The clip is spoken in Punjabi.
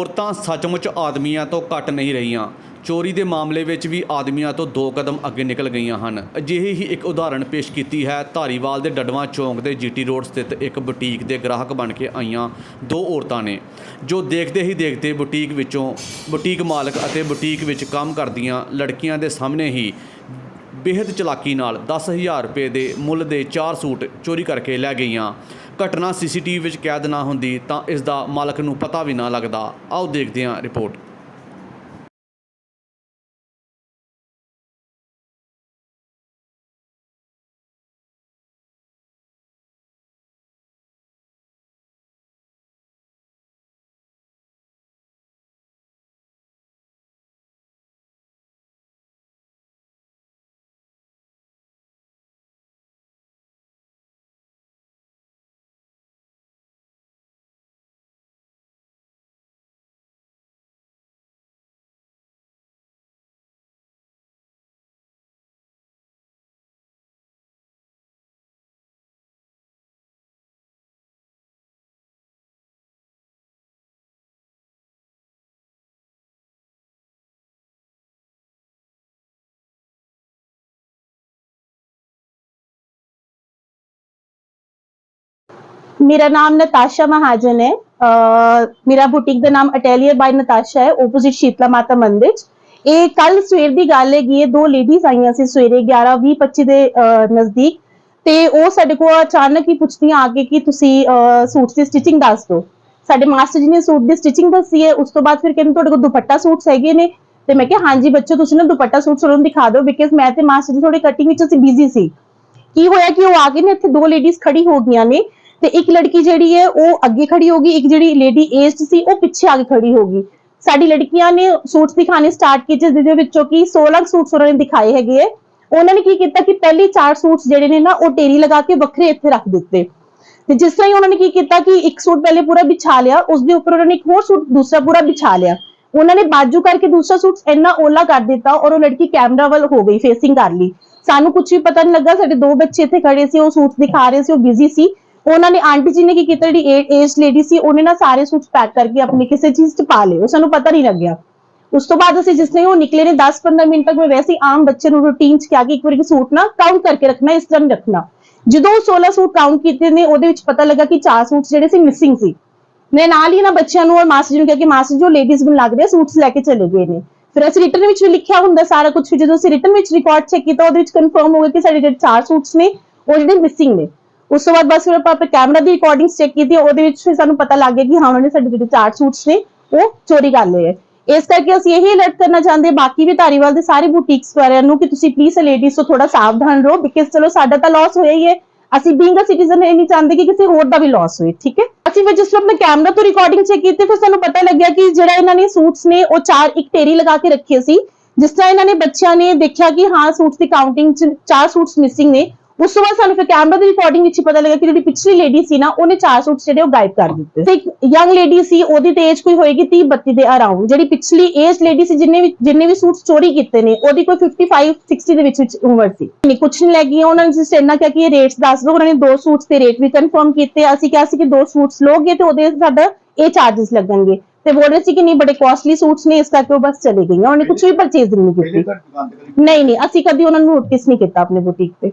ਔਰਤਾਂ ਸੱਚਮੁੱਚ ਆਦਮੀਆਂ ਤੋਂ ਘੱਟ ਨਹੀਂ ਰਹੀਆਂ। ਚੋਰੀ ਦੇ ਮਾਮਲੇ ਵਿੱਚ ਵੀ ਆਦਮੀਆਂ ਤੋਂ ਦੋ ਕਦਮ ਅੱਗੇ ਨਿਕਲ ਗਈਆਂ ਹਨ। ਅਜਿਹੀ ਹੀ ਇੱਕ ਉਦਾਹਰਣ ਪੇਸ਼ ਕੀਤੀ ਹੈ। ਧਾਰੀਵਾਲ ਦੇ ਡਡਵਾਂ ਚੌਂਕ ਦੇ ਜੀਟੀ ਰੋਡ ਸਥਿਤ ਇੱਕ ਬੁਟੀਕ ਦੇ ਗ੍ਰਾਹਕ ਬਣ ਕੇ ਆਈਆਂ ਦੋ ਔਰਤਾਂ ਨੇ, ਜੋ ਦੇਖਦੇ ਹੀ ਦੇਖਦੇ ਬੁਟੀਕ ਵਿੱਚੋਂ ਬੁਟੀਕ ਮਾਲਕ ਅਤੇ ਬੁਟੀਕ ਵਿੱਚ ਕੰਮ ਕਰਦੀਆਂ ਲੜਕੀਆਂ ਦੇ ਸਾਹਮਣੇ ਹੀ ਬੇहद ਚਲਾਕੀ ਨਾਲ 10000 ਰੁਪਏ ਦੇ ਮੁੱਲ ਦੇ ਚਾਰ ਸੂਟ ਚੋਰੀ ਕਰਕੇ ਲੈ ਗਈਆਂ। ਘਟਨਾ ਸੀਸੀਟੀਵੀ ਵਿੱਚ ਕੈਦ ਨਾ ਹੁੰਦੀ ਤਾਂ ਇਸ ਦਾ ਮਾਲਕ ਨੂੰ ਪਤਾ ਵੀ ਨਾ ਲੱਗਦਾ। ਆਓ ਦੇਖਦੇ ਹਾਂ ਰਿਪੋਰਟ। ਮੇਰਾ ਨਾਮ ਨਤਾਸ਼ਾ ਮਹਾਜਨ ਹੈ ਮੇਰਾ ਬੁਟੀਕ ਦਾ ਨਾਮ ਅਟੈਲੀਅਰ ਬਾਈ ਨਤਾਸ਼ਾ ਹੈ ਆਪੋਜ਼ਿਟ ਸ਼ੀਤਲਾ ਮਾਤਾ ਮੰਦਿਰ ਇਹ ਕੱਲ ਸਵੇਰ ਦੀ ਗੱਲ ਹੈਗੀ ਇਹ ਦੋ ਲੇਡੀਜ਼ ਆਈਆਂ ਸੀ ਸਵੇਰੇ 11:20 25 ਦੇ ਨਜ਼ਦੀਕ ਤੇ ਉਹ ਸਾਡੇ ਕੋਲ ਅਚਾਨਕ ਹੀ ਪੁੱਛਦੀਆਂ ਆ ਕੇ ਕਿ ਤੁਸੀਂ ਸੂਟ ਦੀ ਸਟਿਚਿੰਗ ਦੱਸ ਦਿਓ ਸਾਡੇ ਮਾਸਟਰ ਜੀ ਨੇ ਸੂਟ ਦੀ ਸਟਿਚਿੰਗ ਦੱਸੀ ਹੈ ਉਸ ਤੋਂ ਬਾਅਦ ਫਿਰ ਕਹਿੰਦੇ ਤੁਹਾਡੇ ਕੋਲ ਦੁਪੱਟਾ ਸੂਟਸ ਹੈਗੇ ਨੇ ਤੇ ਮੈਂ ਕਿਹਾ ਹਾਂਜੀ ਬੱਚੋ ਤੁਸੀਂ ਨਾ ਦੁਪੱਟਾ ਸੂਟ ਸਾਨੂੰ ਦਿਖਾ ਦਿਓ ਬਿਕਾਜ਼ ਮੈਂ ਤੇ ਮਾਸਟਰ ਜੀ ਥੋੜੀ ਕਟਿੰਗ ਵਿੱਚ ਅਸੀਂ ਬਿਜ਼ੀ ਸੀ ਕੀ ਹੋਇਆ ਕਿ ਉਹ ਆ ਗਏ ਨੇ ਇੱਥੇ ਦੋ ਲੇਡੀਜ਼ ਖੜੀ ਹੋ ਗਈਆਂ ਨੇ ਤੇ ਇੱਕ ਲੜਕੀ ਜਿਹੜੀ ਹੈ ਉਹ ਅੱਗੇ ਖੜੀ ਹੋ ਗਈ ਇੱਕ ਜਿਹੜੀ ਲੇਡੀ ਏਜਡ ਸੀ, ਉਹ ਪਿੱਛੇ ਆ ਕੇ ਖੜੀ ਹੋ ਗਈ ਸਾਡੀ ਲੜਕੀਆਂ ਨੇ ਸੂਟਸ ਦਿਖਾਣੇ ਸਟਾਰਟ ਕੀਤੇ, ਜਿਹਦੇ ਵਿੱਚੋਂ ਕਿ 16 ਸੂਟਸ ਉਹਨਾਂ ਨੇ ਦਿਖਾਏ ਹੈਗੇ ਹੈ ਉਹਨਾਂ ਨੇ ਕੀ ਕੀਤਾ ਕਿ ਪਹਿਲੇ ਚਾਰ ਸੂਟਸ ਜਿਹੜੇ ਨੇ ਨਾ, ਉਹ ਟੇਰੀ ਲਗਾ ਕੇ ਵੱਖਰੇ ਇੱਥੇ ਰੱਖ ਦਿੱਤੇ। ਤੇ ਜਿਸ ਤਰ੍ਹਾਂ ਹੀ ਉਹਨਾਂ ਨੇ ਕੀ ਕੀਤਾ ਕਿ ਇੱਕ ਸੂਟ ਪਹਿਲੇ ਪੂਰਾ ਵਿਛਾ ਲਿਆ, ਉਸ ਦੇ ਉੱਪਰ ਉਹਨਾਂ ਨੇ ਇੱਕ ਹੋਰ ਸੂਟ ਦੂਸਰਾ ਪੂਰਾ ਵਿਛਾ ਲਿਆ। ਉਹਨਾਂ ਨੇ ਬਾਜੂ ਕਰਕੇ ਦੂਸਰਾ ਸੂਟ ਇੰਨਾ ਓਲਾ ਕਰ ਦਿੱਤਾ ਔਰ ਉਹ ਲੜਕੀ ਕੈਮਰਾ ਵੱਲ ਹੋ ਗਈ ਫੇਸਿੰਗ ਕਰ ਲਈ। ਸਾਨੂੰ ਕੁਝ ਵੀ ਪਤਾ ਨਹੀਂ ਲੱਗਾ, ਸਾਡੇ ਦੋ ਬੱਚੇ ਇੱਥੇ ਖੜੇ ਸੀ, ਉਹ ਸੂਟ ਦਿਖਾ ਰਹੇ ਸੀ, ਉਹ ਬਿਜ਼ੀ ਸੀ। ਉਹਨਾਂ ਨੇ ਆਂਟੀ ਜੀ ਨੇ ਕੀ ਕੀਤਾ, ਜਿਹੜੀ ਏਜ ਲੇਡੀ ਸੀ, ਉਹਨੇ ਨਾ ਸਾਰੇ ਸੂਟ ਪੈਕ ਕਰਕੇ ਆਪਣੀ ਕਿਸੇ ਚੀਜ਼ 'ਚ ਪਾ ਲਏ। ਉਹ ਸਾਨੂੰ ਪਤਾ ਨਹੀਂ ਲੱਗਿਆ। ਉਸ ਤੋਂ ਬਾਅਦ ਅਸੀਂ ਜਿਸ ਨੇ ਉਹ ਨਿਕਲੇ ਨੇ 10-15 ਮਿੰਟ ਤੱਕ ਮੈਂ ਵੈਸੇ ਹੀ ਆਮ ਬੱਚੇ ਨੂੰ ਰੂਟੀਨ 'ਚ ਕਿਹਾ ਕਿ ਇੱਕ ਵਾਰੀ ਸੂਟ ਨਾ ਕਾਊਂਟ ਕਰਕੇ ਰੱਖਣਾ, ਇਸ ਤਰ੍ਹਾਂ ਰੱਖਣਾ। ਜਦੋਂ 16 ਸੂਟ ਕਾਊਂਟ ਕੀਤੇ ਨੇ, ਉਹਦੇ ਵਿੱਚ ਪਤਾ ਲੱਗਾ ਕਿ ਚਾਰ ਸੂਟ ਜਿਹੜੇ ਸੀ ਮਿਸਿੰਗ ਸੀ। ਮੈਂ ਨਾਲ ਹੀ ਨਾ ਬੱਚਿਆਂ ਨੂੰ ਔਰ ਮਾਸਟਰ ਜੀ ਨੂੰ ਕਿਹਾ ਕਿ ਮਾਸਟਰ ਜੀ ਲੇਡੀਜ਼ ਨੂੰ ਲੱਗ ਸੂਟਸ ਲੈ ਕੇ ਚਲੇ ਗਏ ਨੇ। ਫਿਰ ਅਸੀਂ ਰਿਟਰਨ ਵਿੱਚ ਵੀ ਲਿਖਿਆ ਹੁੰਦਾ ਸਾਰਾ ਕੁਝ ਜਦੋਂ ਅਸੀਂ ਰਿਟਰਨ ਵਿੱਚ ਰਿਕਾਰਡ ਚੈੱਕ ਕੀਤਾ, ਉਹਦੇ ਵਿੱਚ ਕਨਫਰਮ ਹੋ ਗਿਆ ਕਿ ਸਾਡੇ ਜਿਹੜੇ ਚਾਰ ਸੂਟਸ ਨੇ, ਉਹ ਜਿਹੜੇ ਮਿਸਿੰਗ ਨੇ। ਉਸ ਤੋਂ ਬਾਅਦ ਬਸ ਫਿਰ ਆਪਾਂ ਕੈਮਰਾ ਦੀ ਰਿਕਾਰਡਿੰਗਸ ਚੈੱਕ ਕੀਤੀ, ਉਹਦੇ ਵਿੱਚ ਫਿਰ ਸਾਨੂੰ ਪਤਾ ਲੱਗ ਗਿਆ ਕਿ ਹਾਂ, ਉਹਨਾਂ ਨੇ ਸਾਡੇ ਜਿਹੜੇ ਚਾਰ ਸੂਟਸ ਨੇ, ਉਹ ਚੋਰੀ ਕਰ ਲਏ ਇਸ ਕਰਕੇ ਅਸੀਂ ਇਹੀ ਅਲਰਟ ਕਰਨਾ ਚਾਹੁੰਦੇ ਬਾਕੀ ਵੀ ਧਾਰੀਵਾਲ ਦੇ ਸਾਰੇ ਬੁਟੀਕਸ ਵਾਲਿਆਂ ਨੂੰ ਕਿ ਤੁਸੀਂ ਪਲੀਜ਼ ਲੇਡੀਜ਼ ਤੋਂ ਥੋੜਾ ਸਾਵਧਾਨ ਰਹੋ ਬਿਕਾਜ਼ ਚਲੋ ਸਾਡਾ ਤਾਂ ਲਾਸ ਹੋਇਆ ਹੀ ਹੈ। ਅਸੀਂ ਬੀਇੰਗ ਅ ਸਿਟੀਜ਼ਨ ਇਹ ਨਹੀਂ ਚਾਹੁੰਦੇ ਕਿ ਕਿਸੇ ਹੋਰ ਦਾ ਵੀ ਲਾਸ ਹੋਏ, ਠੀਕ ਹੈ? ਅਸੀਂ ਫਿਰ ਜਿਸ ਆਪਣੇ ਕੈਮਰਾ ਤੋਂ ਰਿਕਾਰਡਿੰਗ ਚੈੱਕ ਕੀਤੀ, ਫਿਰ ਸਾਨੂੰ ਪਤਾ ਲੱਗਿਆ ਕਿ ਜਿਹੜਾ ਇਹਨਾਂ ਨੇ ਸੂਟਸ ਨੇ, ਉਹ ਚਾਰ ਇੱਕ ਢੇਰੀ ਲਗਾ ਕੇ ਰੱਖੇ ਸੀ। ਜਿਸ ਤਰ੍ਹਾਂ ਇਹਨਾਂ ਨੇ ਬੱਚਿਆਂ ਨੇ ਦੇਖਿਆ ਕਿ ਹਾਂ ਸੂਟਸ ਦੀ ਕਾਊਂਟਿੰਗ ਚ ਚਾਰ ਸੂਟਸ ਮਿਸਿੰਗ ਨੇ ਉਸ ਤੋਂ ਬਾਅਦ ਸਾਨੂੰ ਫਿਰ ਕੈਮਰਾ ਦੀ ਰਿਕਾਰਡਿੰਗ ਵਿੱਚ ਪਤਾ ਲੱਗਾ ਕਿ ਜਿਹੜੀ ਪਿਛਲੀ ਲੇਡੀ ਸੀ ਨਾ ਉਹਨੇ ਚਾਰ ਸੂਟ ਜਿਹੜੇ ਉਹ ਗਾਇਬ ਕਰ ਦਿੱਤੇ। ਤੇ ਇੱਕ ਯੰਗ ਲੇਡੀ ਸੀ ਉਹਦੀ ਤੇ ਏਜ ਕੋਈ ਹੋਏਗੀ 30 32 ਦੇ ਅਰਾਊਂਡ ਜਿਹੜੀ ਪਿਛਲੀ ਏਜ ਲੇਡੀ ਸੀ ਜਿੰਨੇ ਵੀ ਜਿੰਨੇ ਵੀ ਸੂਟ ਚੋਰੀ ਕੀਤੇ ਨੇ ਉਹਦੀ ਕੋਈ 55 60 ਦੇ ਵਿੱਚ ਵਿੱਚ ਉਮਰ ਸੀ। ਨਹੀਂ ਕੁਛ ਨਹੀਂ ਲੱਗੀ ਉਹਨਾਂ ਨੇ ਜਿਸ ਇੰਨਾ ਕਿਹਾ ਕਿ ਇਹ ਰੇਟਸ ਦੱਸ ਦਿਓ। ਉਹਨਾਂ ਨੇ ਦੋ ਸੂਟਸ ਦੇ ਰੇਟ ਵੀ ਕਨਫਰਮ ਕੀਤੇ। ਅਸੀਂ ਕਿਹਾ ਸੀ ਕਿ ਦੋ ਸੂਟਸ ਲੋਗੇ ਤੇ ਉਹਦੇ ਸਾਡਾ ਇਹ ਚਾਰजेस ਲੱਗਣਗੇ। ਤੇ ਬੋਲ ਰਹੇ ਸੀ ਕਿ ਨਹੀਂ ਬੜੇ ਕਾਸਟਲੀ ਸੂਟਸ ਨੇ ਇਸ ਕਰਕੇ ਉਹ ਬਸ ਚਲੇ ਗਈਆਂ। ਉਹਨੇ ਕੁਝ ਵੀ ਪਰਚੇਜ਼ ਨਹੀਂ ਕੀਤੀ। ਨਹੀਂ ਨਹੀਂ ਅਸੀਂ ਕਦੀ ਉਹਨਾਂ ਨੂੰ ਨੋਟਿਸ ਨਹੀਂ ਕੀਤਾ ਆਪਣੇ ਬੁਟੀਕ ਤੇ।